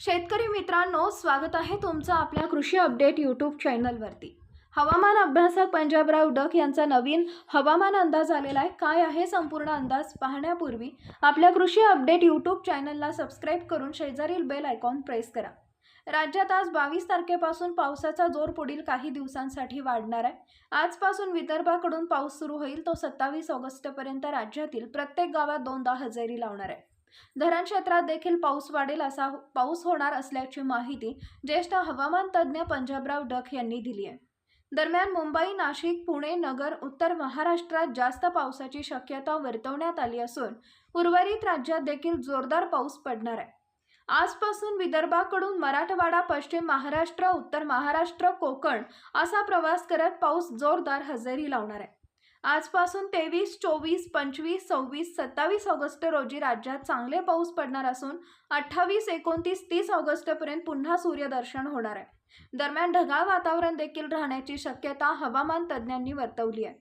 शेतकरी मित्रांनो स्वागत आहे तुमचं आपल्या कृषी अपडेट यूट्यूब चॅनलवरती. हवामान अभ्यासक पंजाबराव डक यांचा नवीन हवामान अंदाज आलेला आहे. काय आहे संपूर्ण अंदाज पाहण्यापूर्वी आपल्या कृषी अपडेट यूट्यूब चॅनलला सबस्क्राईब करून शेजारील बेल आयकॉन प्रेस करा. राज्यात आज बावीस तारखेपासून पावसाचा जोर पुढील काही दिवसांसाठी वाढणार आहे. आजपासून विदर्भाकडून पाऊस सुरू होईल तो सत्तावीस ऑगस्टपर्यंत राज्यातील प्रत्येक गावात दोनदा हजेरी लावणार आहे. धरण क्षेत्रात देखील पाऊस वाढेल असा हो- पाऊस होणार असल्याची माहिती ज्येष्ठ हवामान तज्ज्ञ पंजाबराव डक यांनी दिली आहे. दरम्यान मुंबई नाशिक पुणे नगर उत्तर महाराष्ट्रात जास्त पावसाची शक्यता वर्तवण्यात आली असून उर्वरित राज्यात देखील जोरदार पाऊस पडणार आहे. आजपासून विदर्भाकडून मराठवाडा पश्चिम महाराष्ट्र उत्तर महाराष्ट्र कोकण असा प्रवास करत पाऊस जोरदार हजेरी लावणार आहे. आजपासून तेवीस चोवीस पंचवीस सव्वीस सत्तावीस ऑगस्ट रोजी राज्यात चांगले पाऊस पडणार असून अठ्ठावीस एकोणतीस तीस ऑगस्टपर्यंत पुन्हा सूर्यदर्शन होणार आहे. दरम्यान ढगाळ वातावरण देखील राहण्याची शक्यता हवामान तज्ज्ञांनी वर्तवली आहे.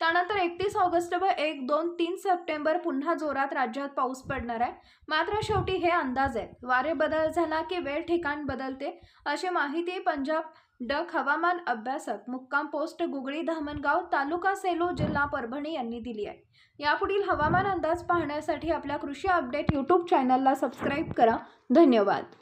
त्यानंतर एकतीस ऑगस्ट व एक दोन तीन सप्टेंबर पुन्हा जोरात राज्यात पाऊस पडणार आहे. मात्र शेवटी हे अंदाज आहेत. वारे बदल झाला की वेळ ठिकाण बदलते अशी माहिती पंजाब डक हवामान अभ्यासक मुक्काम पोस्ट गुगळी धामणगाव तालुका सेलू जिल्हा परभणी यांनी दिली आहे. यापुढील हवामान अंदाज पाहण्यासाठी आपल्या कृषी अपडेट यूट्यूब चॅनलला सबस्क्राईब करा. धन्यवाद.